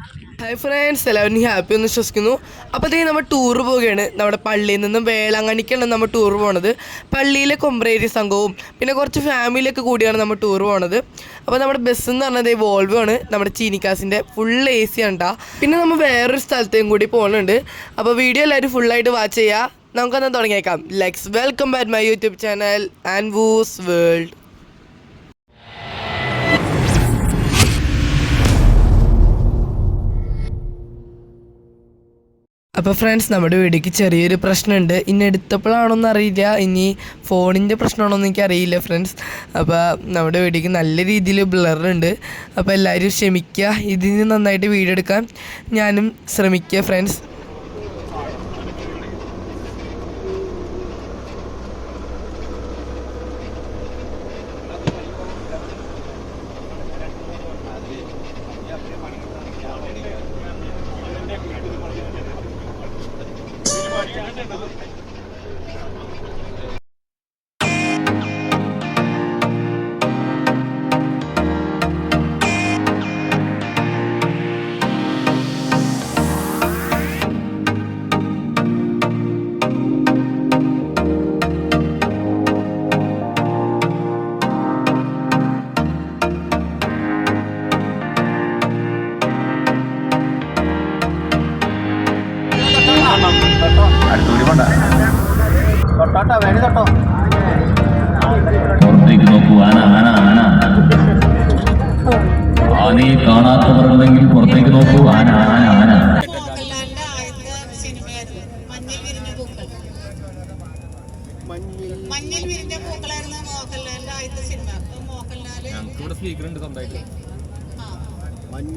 Hi friends എല്ലാവരും happy എന്ന് വിശ്വസിക്കുന്നു. അപ്പോൾ അതേ നമ്മൾ ടൂർ പോവുകയാണ്. നമ്മുടെ പള്ളിയിൽ നിന്നും വേളാങ്കണിക്കാണ് നമ്മൾ ടൂർ പോണത്. പള്ളിയിലെ കൊമ്പ്രേരി സംഘവും പിന്നെ കുറച്ച് ഫാമിലിയൊക്കെ കൂടിയാണ് നമ്മൾ ടൂർ പോണത്. അപ്പോൾ നമ്മുടെ ബസ് എന്ന് പറഞ്ഞത് വോൾവോ ആണ്. നമ്മുടെ ചീനിക്കാസിന്റെ ഫുൾ എ സി ഉണ്ടാ പിന്നെ നമ്മൾ വേറൊരു സ്ഥലത്തേയും കൂടി പോകുന്നുണ്ട് അപ്പോൾ വീഡിയോ എല്ലാവരും ഫുള്ളായിട്ട് വാച്ച് ചെയ്യുക നമുക്കൊന്ന് തുടങ്ങിയേക്കാം. Let's welcome back my YouTube channel and woos world അപ്പോൾ ഫ്രണ്ട്സ് നമ്മുടെ വീടിക്ക് ചെറിയൊരു പ്രശ്നമുണ്ട്. ഇനി എടുത്തപ്പോഴാണോന്ന് അറിയില്ല. ഇനി ഫോണിന്റെ പ്രശ്നമാണോന്ന് എനിക്കറിയില്ല ഫ്രണ്ട്സ് അപ്പോൾ നമ്മുടെ വീടിക്ക് നല്ല രീതിയിൽ ബ്ലറുണ്ട് അപ്പോൾ എല്ലാവരും ക്ഷമിക്കുക ഇതിന് നന്നായിട്ട് വീഡിയോ എടുക്കാൻ ഞാനും ശ്രമിക്കുക ഫ്രണ്ട്സ് വേണി തൊട്ടോ. പുറത്തേക്ക് നോക്കൂ. ആന ആന ആന. ആനയെ കാണാത്തവരുണ്ടെങ്കിൽ പുറത്തേക്ക് നോക്കൂ. ആന ആന ആന. മഞ്ഞിൽ വിരിഞ്ഞ പൂക്കളായിരുന്നു മോഹൻലാലിന്റെ ആദ്യത്തെ സിനിമ സ്പീക്കർ ഉണ്ട് അപ്പൊ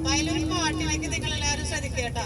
അതിലൊരു പാട്ടിലേക്ക് നിങ്ങൾ എല്ലാവരും ശ്രദ്ധിക്കേട്ടോ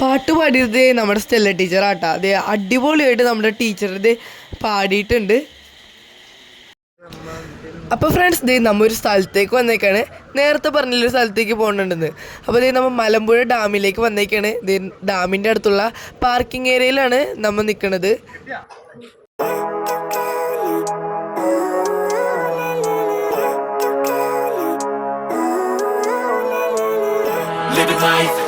പാട്ട് പാടിയത് നമ്മുടെ സ്റ്റെല്ല ടീച്ചറാട്ടാ. അതെ അടിപൊളിയായിട്ട് നമ്മുടെ ടീച്ചർ ഇത് പാടിയിട്ടുണ്ട്. അപ്പോൾ ഫ്രണ്ട്സ് ദേ നമ്മ ഒരു സ്ഥലത്തേക്ക് വന്നേക്കാണ്. നേരത്തെ പറഞ്ഞൊരു സ്ഥലത്തേക്ക് പോകണുണ്ടെന്ന്. അപ്പോൾ ദേ നമ്മൾ മലമ്പുഴ ഡാമിലേക്ക് വന്നേക്കാണ്. ദേ ഡാമിന്റെ അടുത്തുള്ള പാർക്കിംഗ് ഏരിയയിലാണ് നമ്മൾ നിൽക്കുന്നത് life.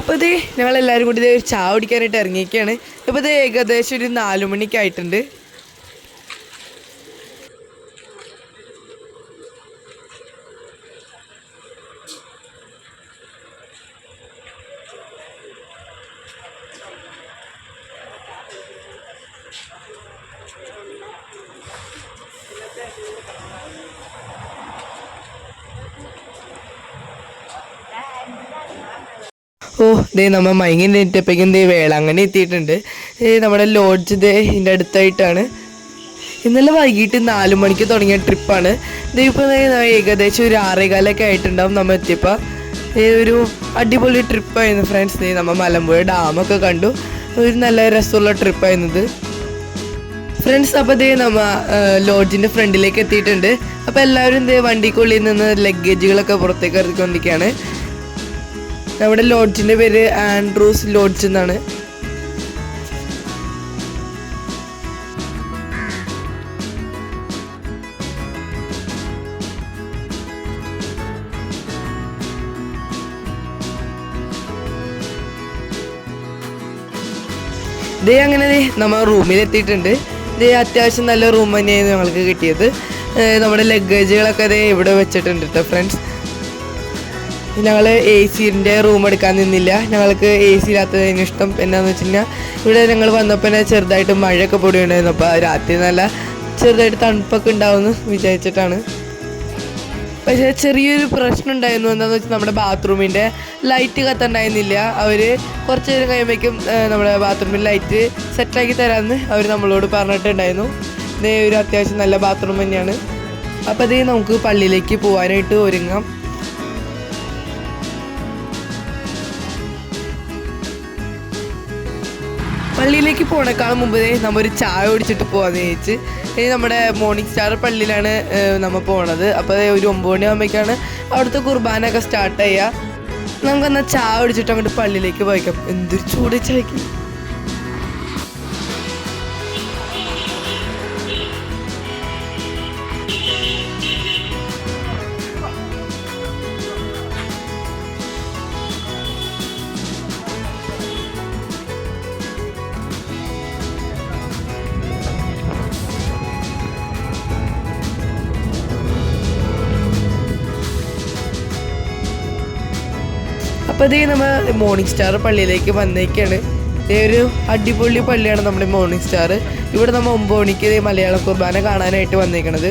അപ്പോൾ ഇത് ഞങ്ങളെല്ലാവരും കൂടി ഇത് ചായ കുടിക്കാനായിട്ട് ഇറങ്ങിയൊക്കെയാണ് അപ്പോൾ ഇത് ഏകദേശം ഒരു നാല് മണിക്ക് ഓ ദേ നമ്മൾ മയങ്ങി എത്തിയപ്പോഴേക്കും ദേ വേളാങ്കണ്ണി എത്തിയിട്ടുണ്ട്. നമ്മുടെ ലോഡ്ജ് ദേ ഇതിന്റെ അടുത്തായിട്ടാണ്. ഇന്നലെ വൈകിട്ട് നാല് മണിക്ക് തുടങ്ങിയ ട്രിപ്പാണ്. ദേ ഏകദേശം ഒരു ആറേകാലൊക്കെ ആയിട്ടുണ്ടാവും നമ്മൾ എത്തിയപ്പോൾ ഒരു അടിപൊളി ട്രിപ്പായിരുന്നു ഫ്രണ്ട്സ് ദേ നമ്മൾ മലമ്പുഴ ഡാമൊക്കെ കണ്ടു. ഒരു നല്ല രസമുള്ള ട്രിപ്പായിരുന്നത് ഫ്രണ്ട്സ് അപ്പോൾ ദേ നമ്മ ലോഡ്ജിന്റെ ഫ്രണ്ടിലേക്ക് എത്തിയിട്ടുണ്ട്. അപ്പോൾ എല്ലാവരും ദേ വണ്ടിക്കുള്ളിൽ നിന്ന് ലഗേജുകളൊക്കെ പുറത്തേക്ക് ഇറക്കിക്കൊണ്ടിരിക്കുകയാണ്. നമ്മുടെ ലോഡ്ജിന്റെ പേര് ആൻഡ്രൂസ് ലോഡ്ജ് എന്നാണ്. ദേ അങ്ങനെ നമ്മൾ റൂമിൽ എത്തിയിട്ടുണ്ട് ദേ അത്യാവശ്യം നല്ല റൂം തന്നെയായിരുന്നു ഞങ്ങൾക്ക് കിട്ടിയത്. നമ്മുടെ ലഗേജുകളൊക്കെ ദേ ഇവിടെ വെച്ചിട്ടുണ്ട് കേട്ടോ ഫ്രണ്ട്സ് ഞങ്ങൾ എ സിന്റെ റൂം എടുക്കാൻ നിന്നില്ല. ഞങ്ങൾക്ക് എ സി ഇല്ലാത്തതിന് ഇഷ്ടം എന്നാന്ന് വെച്ച് കഴിഞ്ഞാൽ ഇവിടെ ഞങ്ങൾ വന്നപ്പോൾ ചെറുതായിട്ട് മഴയൊക്കെ പൊടിയുണ്ടായിരുന്നു. അപ്പോൾ രാത്രി നല്ല ചെറുതായിട്ട് തണുപ്പൊക്കെ ഉണ്ടാവുമെന്ന് വിചാരിച്ചിട്ടാണ്. പക്ഷേ ചെറിയൊരു പ്രശ്നം ഉണ്ടായിരുന്നു എന്താണെന്ന് വെച്ചാൽ നമ്മുടെ ബാത്റൂമിന്റെ ലൈറ്റ് കത്തുണ്ടായിരുന്നില്ല. അവർ കുറച്ച് നേരം കഴിയുമ്പോഴേക്കും നമ്മുടെ ബാത്റൂമിൽ ലൈറ്റ് സെറ്റാക്കി തരാമെന്ന് അവർ നമ്മളോട് പറഞ്ഞിട്ടുണ്ടായിരുന്നു. ഇതേ ഒരു അത്യാവശ്യം നല്ല ബാത്റൂം തന്നെയാണ്. അപ്പോൾ അതേ നമുക്ക് പള്ളിയിലേക്ക് പോകാനായിട്ട് ഒരുങ്ങാം. പള്ളിയിലേക്ക് പോണേക്കാളും മുമ്പേ നമ്മൾ നമ്മ ഒരു ചായ കുടിച്ചിട്ട് പോവാന്ന് ചോദിച്ച് ഇനി നമ്മുടെ മോർണിംഗ് സ്റ്റാർ പള്ളിയിലാണ് നമ്മൾ നമ്മ പോണത്. അപ്പോൾ ഒരു ഒമ്പത് മണിയാകുമ്പോഴേക്കാണ് അവിടുത്തെ കുർബാനയൊക്കെ സ്റ്റാർട്ട് ചെയ്യുക നമുക്കെന്നാൽ ചായ കുടിച്ചിട്ട് അങ്ങോട്ട് പള്ളിയിലേക്ക് പോയിക്കാം. എന്തൊരു ചൂട് ചായക്ക്. അപ്പോൾ നമ്മൾ മോർണിംഗ് സ്റ്റാർ പള്ളിയിലേക്ക് വന്നേക്കാണ്. ഒരു അടിപൊളി പള്ളിയാണ് നമ്മുടെ മോർണിംഗ് സ്റ്റാർ ഇവിടെ നമ്മൾ ഒമ്പത് മണിക്ക് മലയാള കുർബാന കാണാനായിട്ട് വന്നേക്കണത്.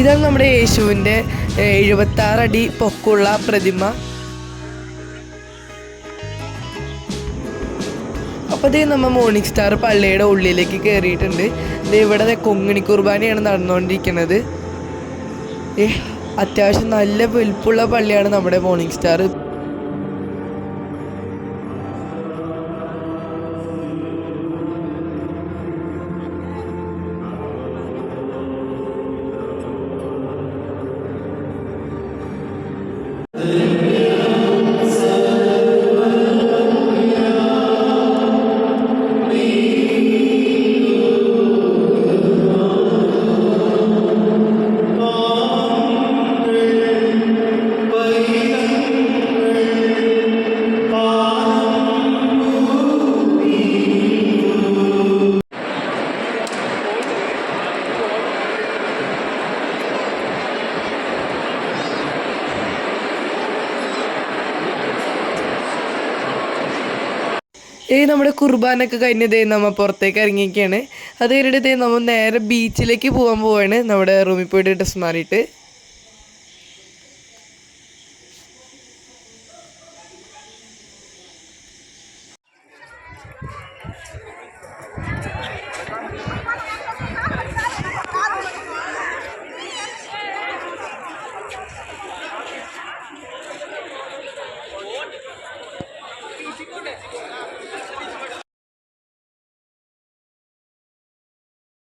ഇതാണ് നമ്മുടെ യേശുവിന്റെ എഴുപത്തി ആറടി അടി പൊക്കമുള്ള പ്രതിമ. അപ്പോൾ നമ്മൾ മോർണിംഗ് സ്റ്റാർ പള്ളിയുടെ ഉള്ളിലേക്ക് കയറിയിട്ടുണ്ട് ഇവിടെ കൊങ്ങിണി കുർബാനയാണ് നടന്നുകൊണ്ടിരിക്കുന്നത്. അത്യാവശ്യം നല്ല വലുപ്പുള്ള പള്ളിയാണ് നമ്മുടെ മോർണിംഗ് സ്റ്റാർ ഏ നമ്മുടെ കുർബാനൊക്കെ കഴിഞ്ഞതേ നമ്മൾ പുറത്തേക്ക് ഇറങ്ങിയൊക്കെയാണ് അത് കഴിഞ്ഞിട്ട് നമ്മൾ നേരെ ബീച്ചിലേക്ക് പോകാൻ പോവാണ്. നമ്മുടെ റൂമിൽ പോയിട്ട് ഡ്രസ് മാറിയിട്ട്.